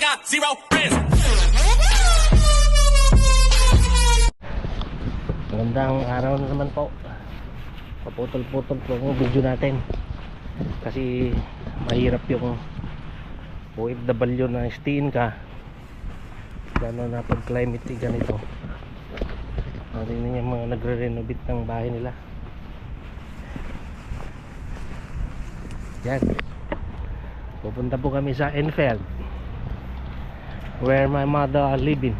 got zero friends. Magandang araw na naman po. Paputol-putol po yung video natin. Kasi mahirap yung OFW na stiin ka. Lalo na pag climate ganito. Tingnan niyo yung mga nagre-renovate ng bahay nila. Yan. Pupunta po kami sa Enfield. Where my mother are living.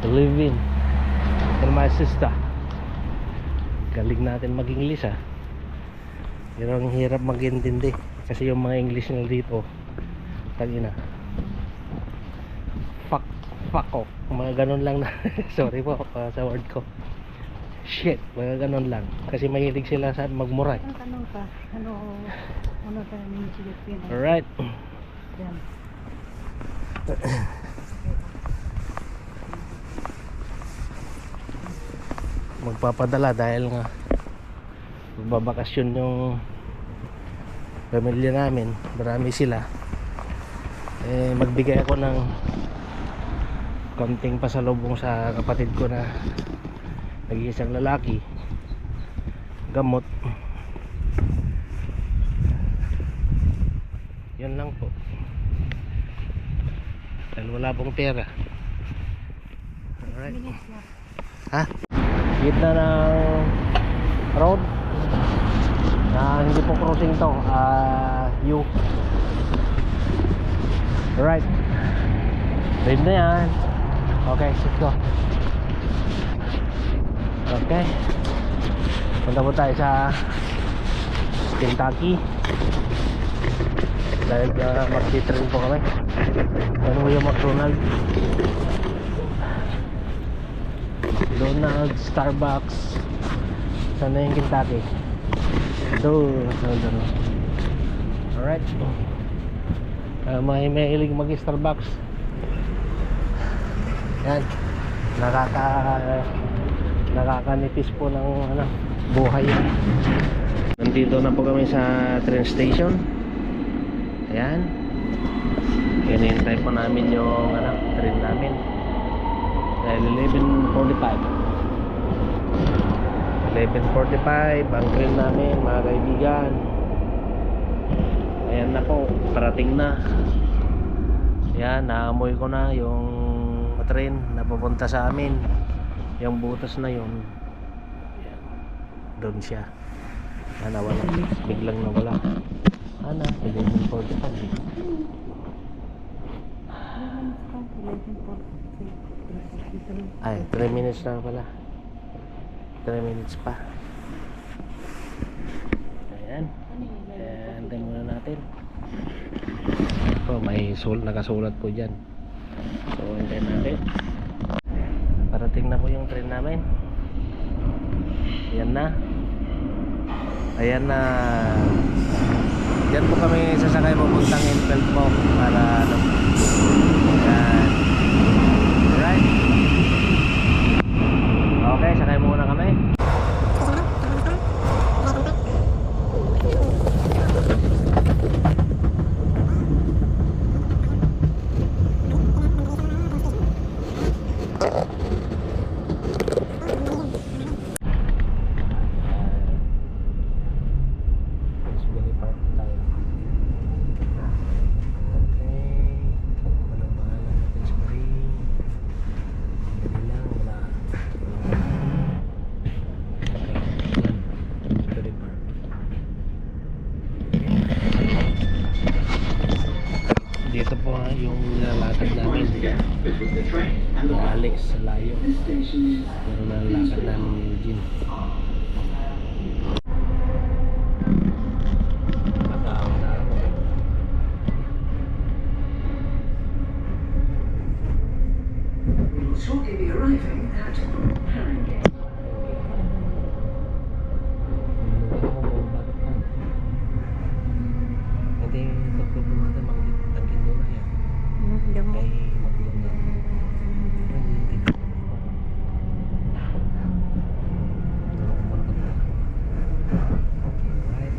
Living and my sister. Galing natin mag English ah. Pero ang hirap magintindi kasi yung mga English nila dito tangina. Fuck fuck off. Mga ganun lang na sorry po uh, sa word ko. Shit mga ganun lang. Kasi mahilig sila sa magmuray. Ang tanong ka, ano, ano si Filipino? alright. Yan. Magpapadala dahil nga magbabakasyon yung pamilya namin. Marami sila. Eh magbigay ako ng konting pasalubong sa kapatid ko na nag-iisang lalaki. Gamot yan lang po dahil wala pong pera. Alright. Ha? gitna ng road. Na hindi po crossing to. Ah U. Right ready na yan. Okay let's go. Okay. Punta po tayo sa Kentucky. Dahil uh, mag-train po kami ano yung McDonald's Donald, Starbucks. Sana yung Kentucky. Doon Doon doon Alright. Uh, May mahilig mag Starbucks. Yan. Nakaka Nakakanipis po ng ano, buhay. Nandito na po kami sa train station. Ayan Hinihintay po namin yung ano, train namin. Dahil 11.45 11.45 ang train namin mga kaibigan. Ayan na po parating na. Ayan naamoy ko na yung train na pupunta sa amin. Yung butas na yun. Ayan doon siya. Ah, nawala biglang nawala. Ano 11.45 Ay, 3 minutes na pala. 3 minutes pa. Ayan. Ayan, antay muna natin. Oh, may sul nakasulat po dyan. So, antay natin. Parating na po yung train namin. Ayan na. Ayan na. Diyan po kami sasakay papuntang Enfield po para ano. Ayan. Alright. Okay, sakay muna kami. Pillsbury Pero nilalakad namin ni Eugene. Mataon na ako. We will shortly be arriving at Haringey. Hindi, pagpupunta natin, manggitang na yan. Hindi mo. Kay Maglunda. Hindi. Alright.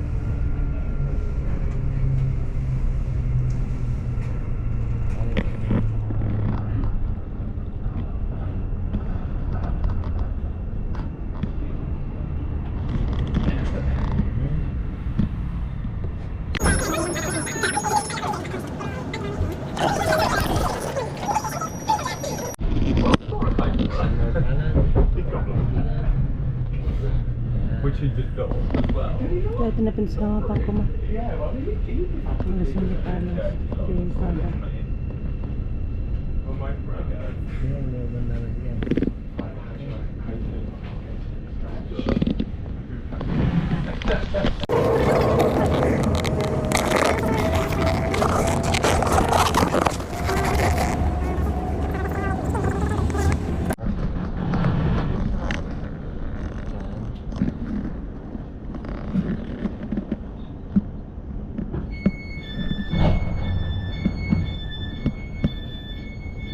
To the door as well. Dahil pinapins ka nga pang kuma. Ang lasing ni Carlos. Yung sada. Oh, my friend. Yan, meron na rin yan.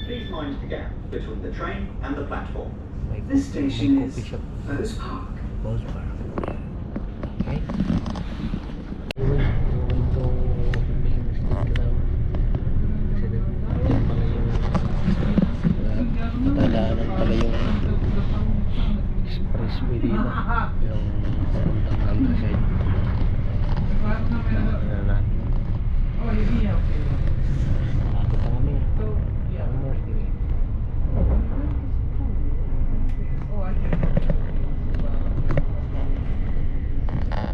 Please mind the gap between the train and the platform. May, This may station coffee is shop. Bose Park. Bose Bar. Okay. Iwan, iwan ko bumili ng sticker lang. Kasi dyan dyan pala yung uh, matadaanan pala yung expressway dito. Yung papuntang countryside. Ano natin. Malapit na kami. Farmers Green.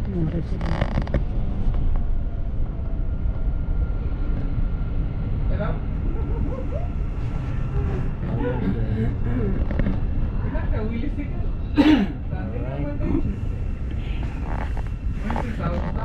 Yung resident. Farmers Green.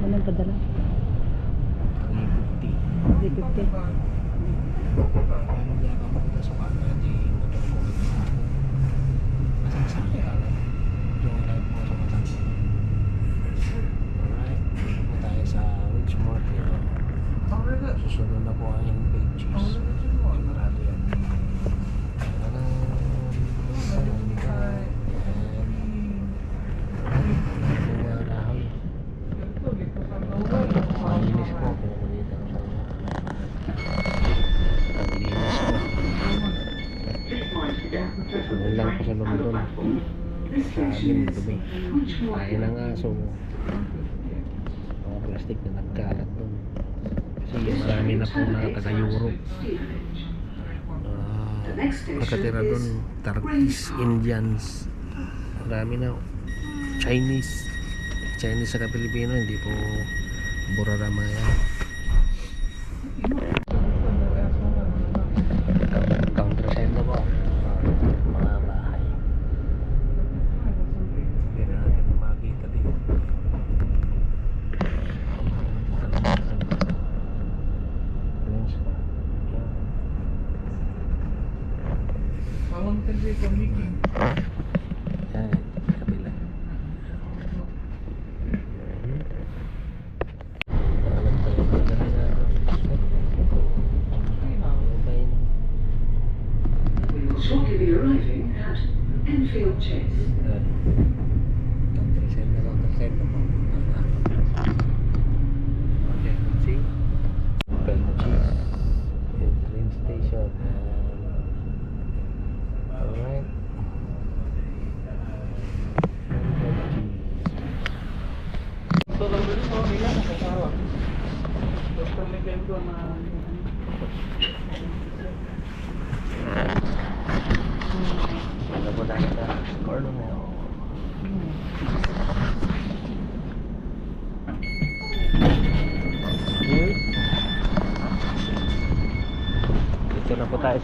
Walang padala. 350. 350. Hindi ako makita sa camera di motor ko. Masang sakit alam. Yung live mo sa mata ko. Alright. Dito po tayo sa Richmore Hill. Susunod na po ang in-page cheese. Marado yan. Tadaan. Hindi ka. Yan. Mga kahoy. Malinis po. Pinapalitan ko sa inyo. Ang linis po. Please mind the gap between Wala the lang po sa train and the London. platform. This Sa station amin, is dumi. Much more Tayo ng aso. Mga plastic na nagkalat doon. Kasi marami na po na taga-Europe. Stevenage. Ah, doon, is Turkish, Indians. Marami na. Chinese. Chinese sa Pilipino, hindi po burarama yan. Will be arriving at Enfield Chase.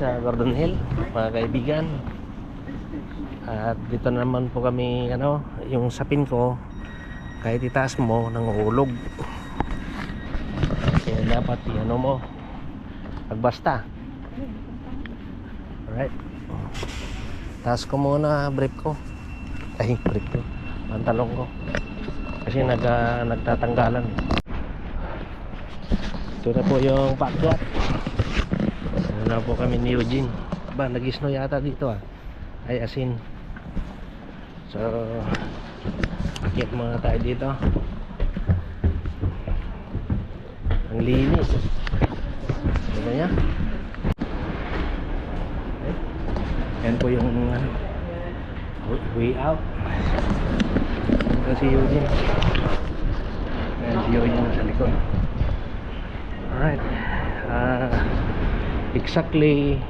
Sa Gordon Hill, mga kaibigan. At dito naman po kami, ano, yung sapin ko, kahit itaas mo, nanguhulog. Kaya dapat, ano mo, pagbasta. Alright. Taas ko muna brief ko. Ay, brief ko. Pantalong ko. Kasi nag, ah, nagtatanggalan. Ito na po yung pakyat. Na po kami ni Eugene. Ba, nag-snow yata dito ah. Ay, asin. So, akyat muna tayo dito. Ang linis. Ano niya? Yan po yung ano, way out. Ito si Eugene. Yan si Eugene sa likod. Alright. Uh, exactly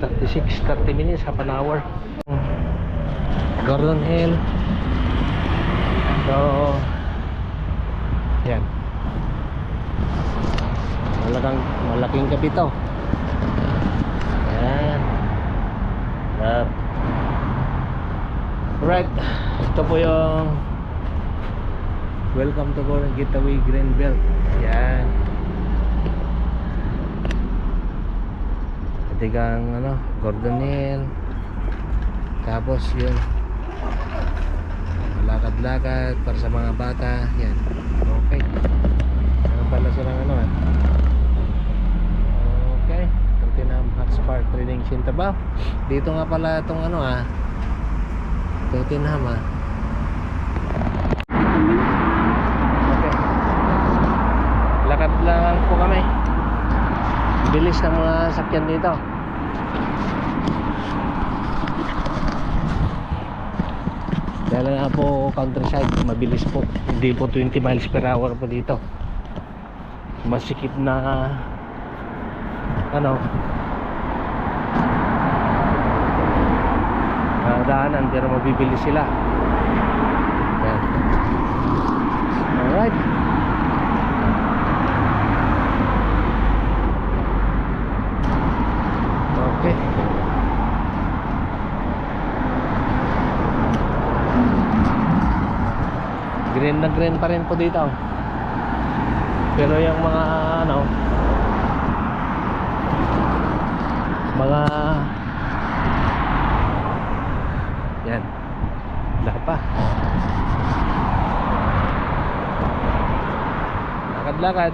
36, 30 minutes, half an hour. Gordon Hill. So, yan. Malaking, malaking gabi to. Yan. Up. Right. Ito po yung Welcome to Gordon Getaway Greenbelt. Yan. Katigang ano, Gordon Hill. Tapos yun. Lakad-lakad para sa mga bata. Yan. Okay. Ano pala silang ano eh. Okay. Tottenham Hotspur Training Center ba? Dito nga pala itong ano ah. Tottenham ah. Okay. Lakad lang po kami. Bilis ng mga sakyan dito. Dahil nga po countryside, mabilis po. Hindi po 20 miles per hour po dito. Masikip na ano ah, daanan pero mabibilis sila. Yan. Alright. Okay. Green pa rin po dito. Pero yung mga ano mga yan. Wala pa. Lakad-lakad.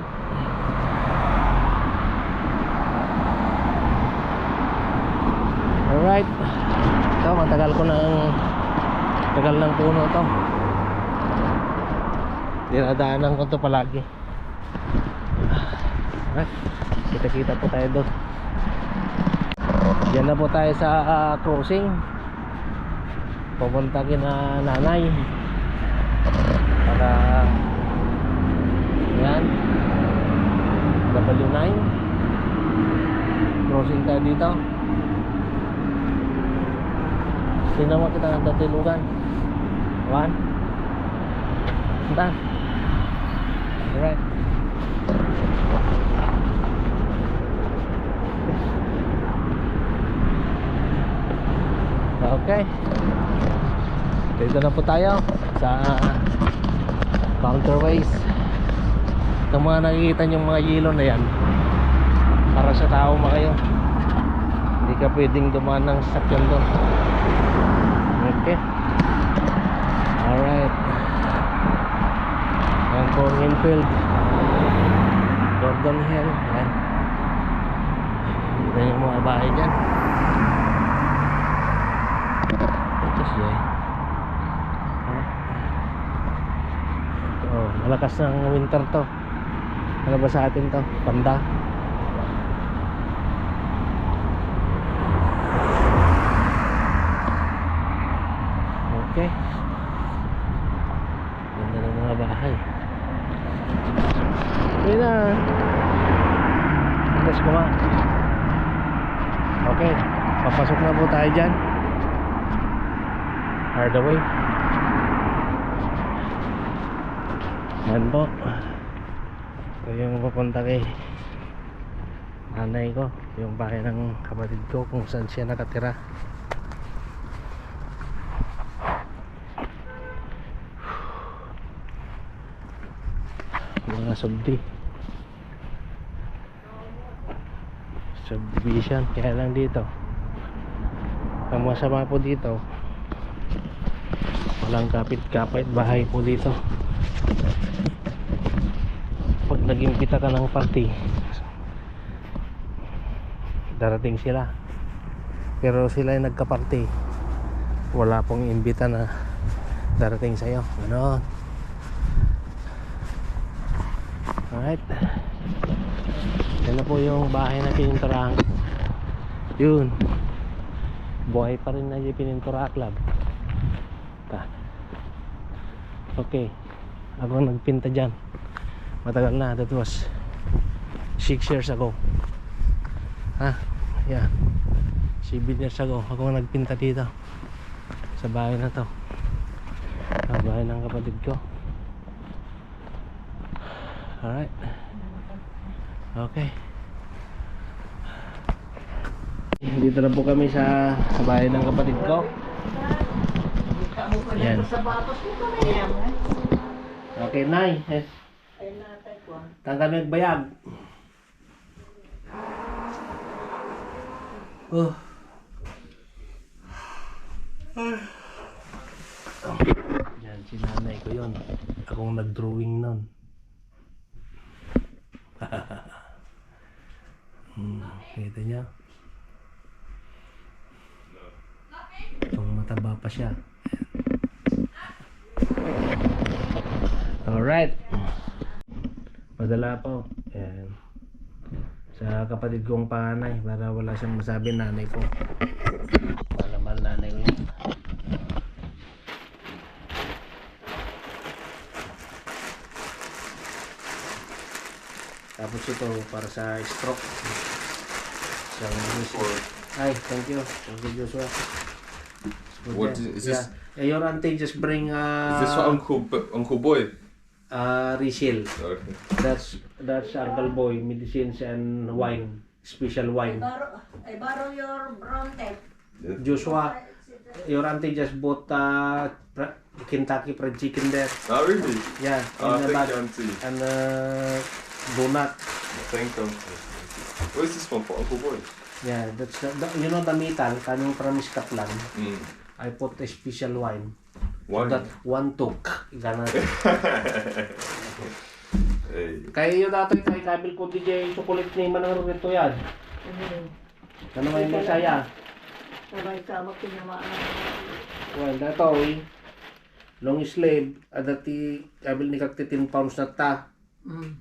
Alright. Ito matagal ko ng tagal ng puno to dinadaanan ko to palagi. Alright kita kita po tayo doon. Diyan na po tayo sa ah, crossing. Pupunta kina nanay. Para Yan. W9 Crossing tayo dito. Sinawa kita ng datilugan One. Punta Alright Okay. Dito na po tayo sa counterways. Itong mga nakikita yung mga yelo na yan para sa tao makayo. Hindi ka pwedeng dumaan ng sasakyan doon. Okay. Alright. Ang infield. Gordon Hill. Yan. Ito yung mga bahay dyan. Ito siya. Oh, malakas ng winter to. Ano ba sa atin to? Panda. Okay. Ganda ng mga bahay. Yun na. Let's go Okay. Papasok na po tayo dyan. Hardaway. Yan po. Ito yung papunta kay nanay ko. Yung bahay ng kapatid ko kung saan siya nakatira. Mga. Subdivision. Kaya lang dito. Ang masama po dito walang kapit-kapit bahay po dito. Pag nag-imbita ka ng party darating sila. Pero sila yung nagka-party. Wala pong imbita na darating sa'yo. Ganon. Alright yan na po yung bahay na pininturahan yun buhay pa rin na yung pinintura club ta okay ako nagpinta dyan Matagal na. That was 6 years ago. Ha? Yeah. 7 years ago. Ako nagpinta dito. Sa bahay na to. Sa bahay ng kapatid ko. Alright. Okay. Dito na po kami sa, sa bahay ng kapatid ko. Yan. Okay, Nay. Yes. Yung bayag. Oh. Yan, si nanay ko yun. Akong nag-drawing nun. hmm, kita niya? Itong mataba pa siya. Alright. Madala po. Ayan. Sa kapatid kong panay para wala siyang masabi nanay ko. Malamal nanay ko yun. Tapos ito para sa stroke. So, Hi, thank you. Thank you, Joshua. What is- is this- Yeah. Your auntie just bring uh, Is this for Uncle B- Uncle Boy? uh, refill. Okay. That's that's Uncle Boy, medicines and wine, special wine. borrow, I borrow your brown tape. Joshua, your auntie just bought uh, Kentucky Fried Chicken there. Oh really? Yeah, Oh, in the thank you, Auntie. And uh, donut. Thank you, Uncle. Where's this one for Uncle Boy? Yeah, that's the, the- you know the metal coming from Scotland. Mm. I put a special wine. Why? So that one took. Gana. Hey. Kaya yun dati kay Kabil ko DJ chocolate ni manang rito yan. Ano may masaya? Sabay sama pinamaan. Well, dato eh. Long sleeve, adati kabil ni kag 10 pounds na ta. Mm.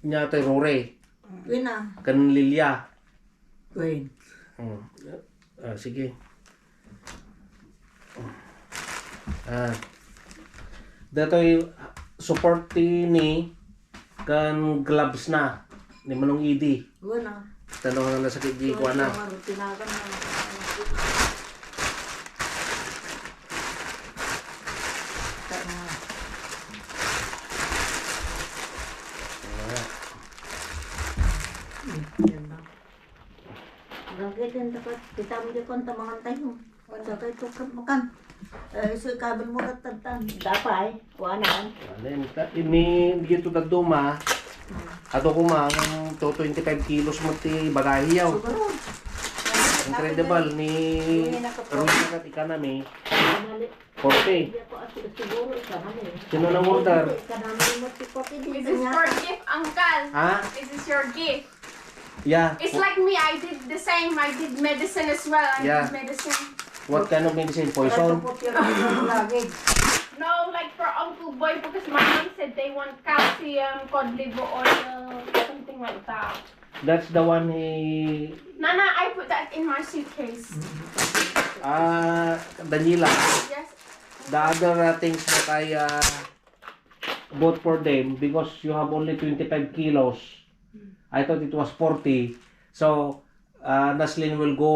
Nya tay rore, Wina, kan lilya. Queen. Hmm. Ah, sige. Ah. Datoy support ti ni kan gloves na ni manong idi. Wina. Tanong na sa kiji ko na. Na. Lagi din dapat kita mo di kon tamangan tayo. Wala kay tukar makan. Eh so kabel mo tatatan. Dapay, kuanan. Alin, ta ini dito da duma. Ato ko ma ang to 25 kilos mo ti bagahe yaw. Siguro. Incredible ni Rudy at economy Kanali. 40. Hindi ako at siguro ikanali. Sino nang order? Di Is this for gift, Uncle? Ha? Is this your gift? Yeah. It's like me. I did the same. I did medicine as well. I Yeah. did medicine. What kind of medicine? Poison? No, like for Uncle Boy because my mom said they want calcium, cod liver oil, something like that. That's the one he... Nana, I put that in my suitcase. Ah, Daniela. Yes. The other uh, things that I uh, bought for them because you have only 25 kilos. I thought it was 40. So, uh, Naslin will go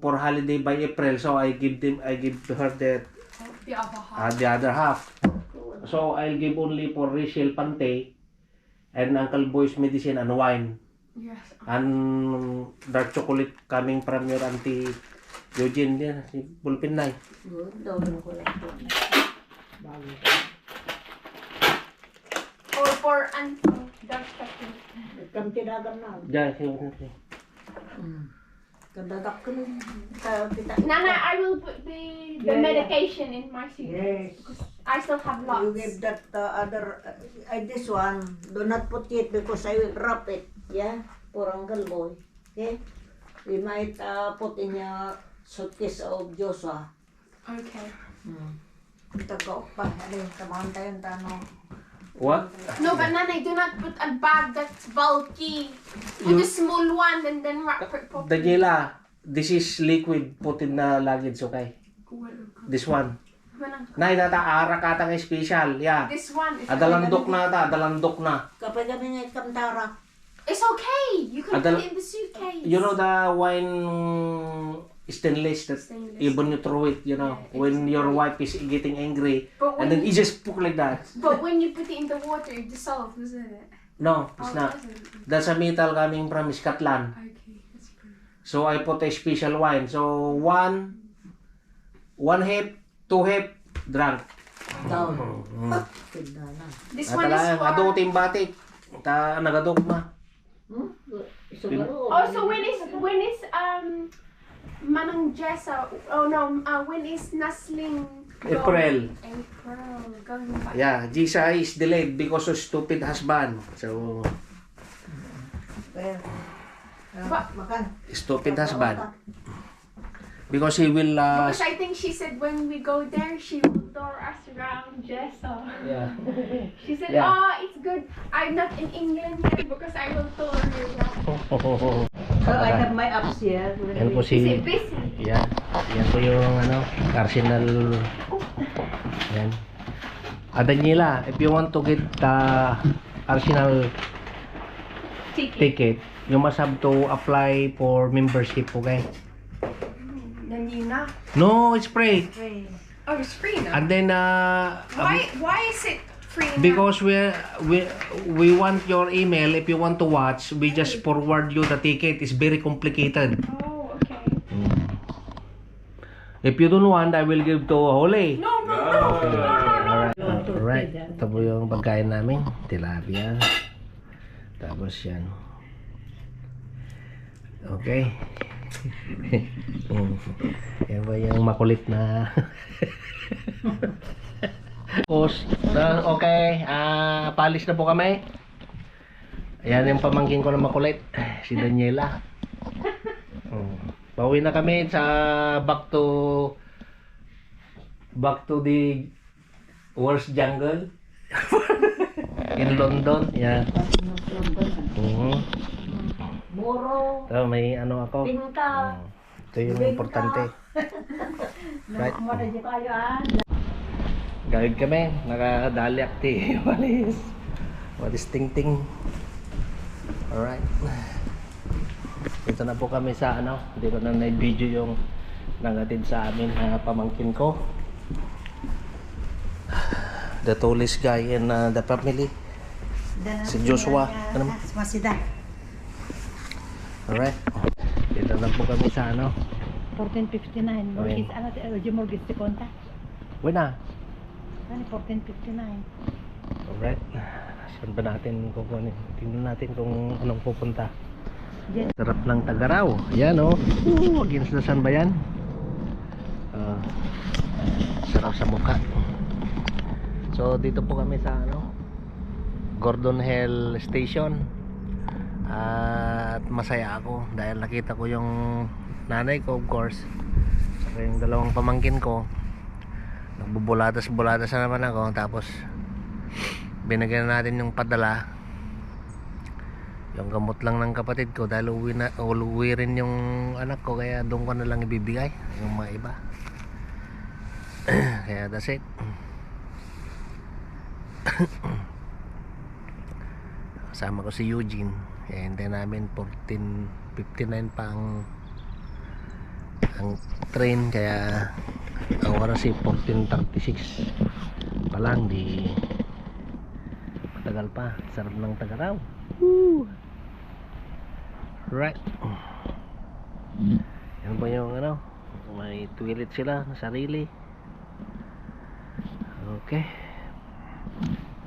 for holiday by April. So, I give them, I give her the, The other half. uh, the other half. So, I'll give only for Rachel Pante and Uncle Boy's medicine and wine. Yes. And dark chocolate coming from your auntie Eugene din, si Bulpin Nay. Daw ko lang. Or for Uncle dark chocolate. Kam tinagan na. Diyan, si si- Kadadak ko lang. Nana, I will put the the Yeah, yeah. medication in my suitcase. Yes. I still have You lots. give that uh, other, uh, uh, this one, do not put it because I will wrap it, yeah, for Uncle Boy, okay? We might uh, put in a suitcase of Joshua. Okay. Hmm. Ito ko pa, alin, tamahan tayong tanong. What? No, but Nana, do not put a bag that's bulky. Put You- a small one and then wrap it properly. Daniela, this is liquid put in the luggage, okay? This one. Nay, nata ara katang special. Yeah. This one is Adalandok na ta, adalandok na. Kapag kami nga kamtara, It's okay. You can Adal- put it in the suitcase. You know the wine stainless that Stainless. even you throw it, you know, Yeah, when your wife is getting angry, and then you- you just put like that. But when you put it in the water, it dissolves, doesn't it? No, Oh, it's it not. doesn't. That's a metal coming from Scotland. Okay, that's good. So I put a special wine. So one, one hip, two hip, drunk. down. Mm. This one is for. ado timbatik. Ta nagadok na. Hmm? Siguro. Oh, so when is when is um Manang Jessa? Oh no, uh, when is Nasling? April. April going back. Yeah, Jisa is delayed because of stupid husband. So, Well, Ba- makan. stupid husband. Because he will, uh, Because I think she said when we go there, she will tour us around Jessa. yeah. She said, Yeah. "Oh, it's good. I'm not in England yet because I will tour you around." So I have my apps here. Yan po si, yan. Yan po yung, ano, Arsenal. Yan. Ah, Daniela, if you want to get the Arsenal Ticket. ticket, you must have to apply for membership, okay? Nanina. No, it's free. Oh, it's free now. And then, uh, Why? Why is it free? Because we we we want your email if you want to watch, we just forward you the ticket. It's very complicated. Oh, okay. If you don't want, I will give to Holly. No, no, no, no, no, no. Alright. Alright. Ito po yung pagkain namin. Tilapia. Tapos yan. Okay. Mm. yan ba yung makulit na Tapos, na- okay, ah, palis na po kami. Ayan yung pamangkin ko na makulit, si Daniela. Oh. Pauwi na kami sa back to back to the worst jungle in London. Yeah. Mhm. Muro, So, may ano ako. pinta. Oh. Ito yung importante. Right. Gawid kami. Nakadali akti. Walis. Walis ting-ting. Alright. Dito na po kami sa ano. Ko na na-video yung nangatid sa amin na pamangkin ko. The tallest guy in uh, the family. Si Joshua. Ano mo? Masida. Alright. Dito na po kami sa ano. 1459. Morgis, ano, uh, yung mortgage Ano, 1459. Alright. Saan ba natin kukunin? Tingnan natin kung anong pupunta. Diyan. Sarap ng tagaraw. Yan o. Oh. against the sun ba yan? Ah, sarap sa mukha. So dito po kami sa ano Gordon Hill Station. At masaya ako dahil nakita ko yung nanay ko of course. Saka yung dalawang pamangkin ko. Nagbubuladas-buladas na naman ako. Tapos binigyan na natin yung padala. Yung gamot lang ng kapatid ko dahil uwi, na, uwi rin yung anak ko kaya doon ko na lang ibibigay yung mga iba. Kaya that's it. Kasama ko si Eugene. Kaya hintay namin 14.59 pa ang ang train kaya ang oras ay 14.36 pa lang di matagal pa sarap ng tagaraw! Right. Yan ba yung ano? May toilet sila na sarili. Okay.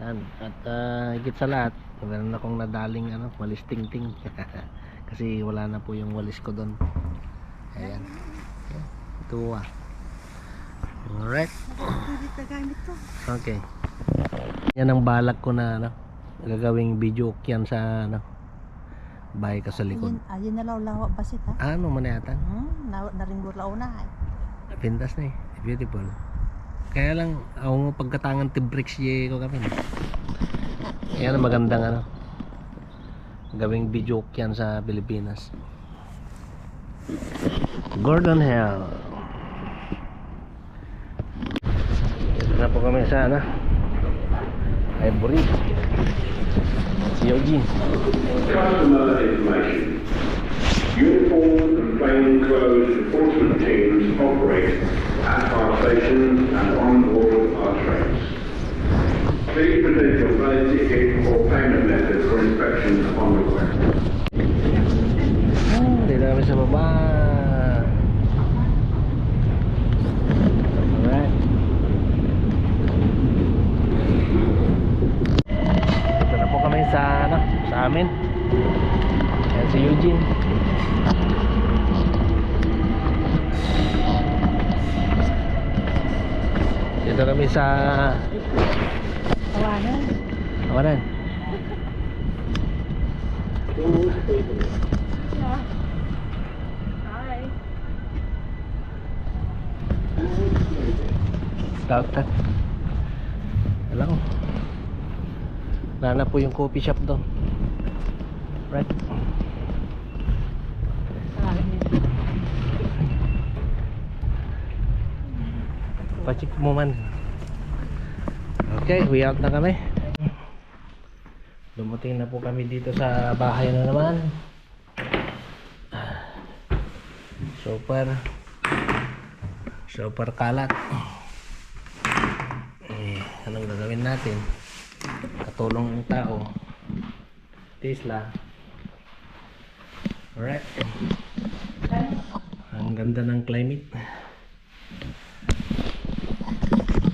Yan. At uh, higit sa lahat, meron akong nadaling ano, walis ting-ting. Kasi wala na po yung walis ko doon. Ayan. Ito ah. Alright. Okay. Yan ang balak ko na ano, gagawing video yan sa ano, bahay ka sa likod. Ayun na law-lawa basit ha. Ano man yata? Hmm, na, naringgor lao na. eh. Pintas na eh. Beautiful. Kaya lang, ako mo pagkatangan ti bricks ye ko kami. Kaya na magandang ano. Gawing video yan sa Pilipinas. Gordon Hill. Na po kami sa ano Ivory si Eugene Customer information. Uniform and plain clothes enforcement teams operate at our stations and on board our trains. Please present your valid ticket or payment method for inspection upon request. Ah, dito kami sa baba. Alright. Dito na po kami sa ano, sa amin. Yan si Eugene. Dito kami sa Tawanan. Kawanan. Hi. Doctor. Alam ko. Nana po yung coffee shop doon. Right. Pachik mo man. Okay, we out na kami. Dumating na po kami dito sa bahay na naman. Super. Super kalat. Eh, anong gagawin natin? Katulong ang tao. Tesla. Alright. Ang ganda ng climate.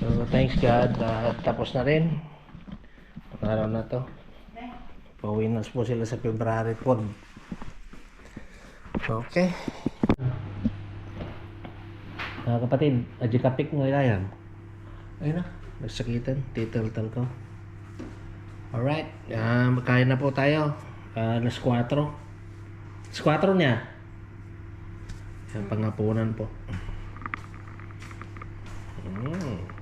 So, thanks God. Ah, tapos na rin. Ang araw na to. Pauwi na po sila sa February 4. Okay. Mga kapatid, adjikapik mo yan. Ayun na, nagsakitan, titiltan ko. Alright, uh, magkain na po tayo. Uh, alas 4. 4 niya. Yan, pangapunan po. Mm.